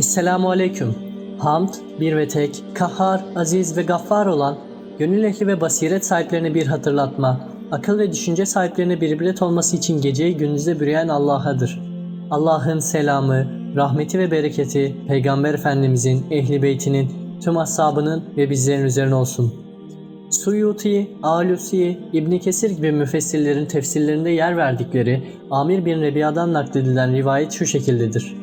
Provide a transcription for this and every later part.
Esselamu Aleyküm. Hamd, bir ve tek, kahhar, aziz ve gaffar olan, gönül ehli ve basiret sahiplerine bir hatırlatma, akıl ve düşünce sahiplerine bir ibret olması için geceyi gündüze bürüyen Allah'adır. Allah'ın selamı, rahmeti ve bereketi, Peygamber Efendimizin, ehli beytinin, tüm ashabının ve bizlerin üzerine olsun. Suyuti, Alusi, İbni Kesir gibi müfessirlerin tefsirlerinde yer verdikleri Amir bin Rebiya'dan nakledilen rivayet şu şekildedir.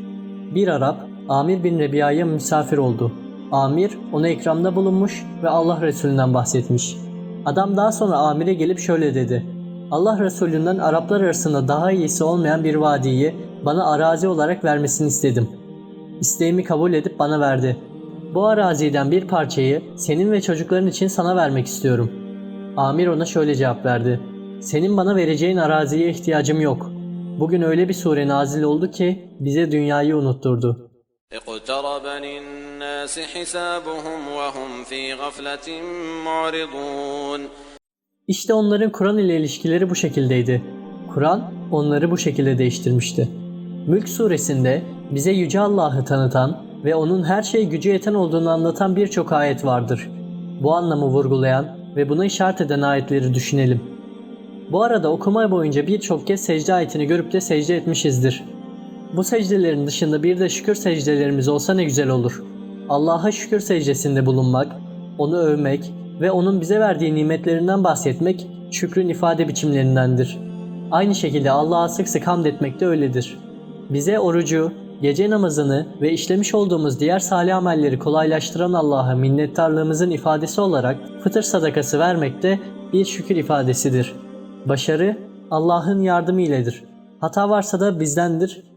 Bir Arap Amir bin Rebiya'ya misafir oldu. Amir ona ikramda bulunmuş ve Allah Resulünden bahsetmiş. Adam daha sonra Amir'e gelip şöyle dedi. Allah Resulünden Araplar arasında daha iyisi olmayan bir vadiyi bana arazi olarak vermesini istedim. İsteğimi kabul edip bana verdi. Bu araziden bir parçayı senin ve çocukların için sana vermek istiyorum. Amir ona şöyle cevap verdi. Senin bana vereceğin araziye ihtiyacım yok. Bugün öyle bir sure nazil oldu ki bize dünyayı unutturdu. اقترب للناس حسابهم وهم في غفلة معرضون İşte onların Kur'an ile ilişkileri bu şekildeydi. Kur'an onları bu şekilde değiştirmişti. Mülk suresinde bize Yüce Allah'ı tanıtan ve onun her şeye gücü yeten olduğunu anlatan birçok ayet vardır. Bu anlamı vurgulayan ve buna işaret eden ayetleri düşünelim. Bu arada okuma boyunca birçok kez secde ayetini görüp de secde etmişizdir. Bu secdelerin dışında bir de şükür secdelerimiz olsa ne güzel olur. Allah'a şükür secdesinde bulunmak, onu övmek ve onun bize verdiği nimetlerinden bahsetmek şükrün ifade biçimlerindendir. Aynı şekilde Allah'a sık sık hamd etmek de öyledir. Bize orucu, gece namazını ve işlemiş olduğumuz diğer salih amelleri kolaylaştıran Allah'a minnettarlığımızın ifadesi olarak fıtır sadakası vermek de bir şükür ifadesidir. Başarı Allah'ın yardımı iledir. Hata varsa da bizdendir.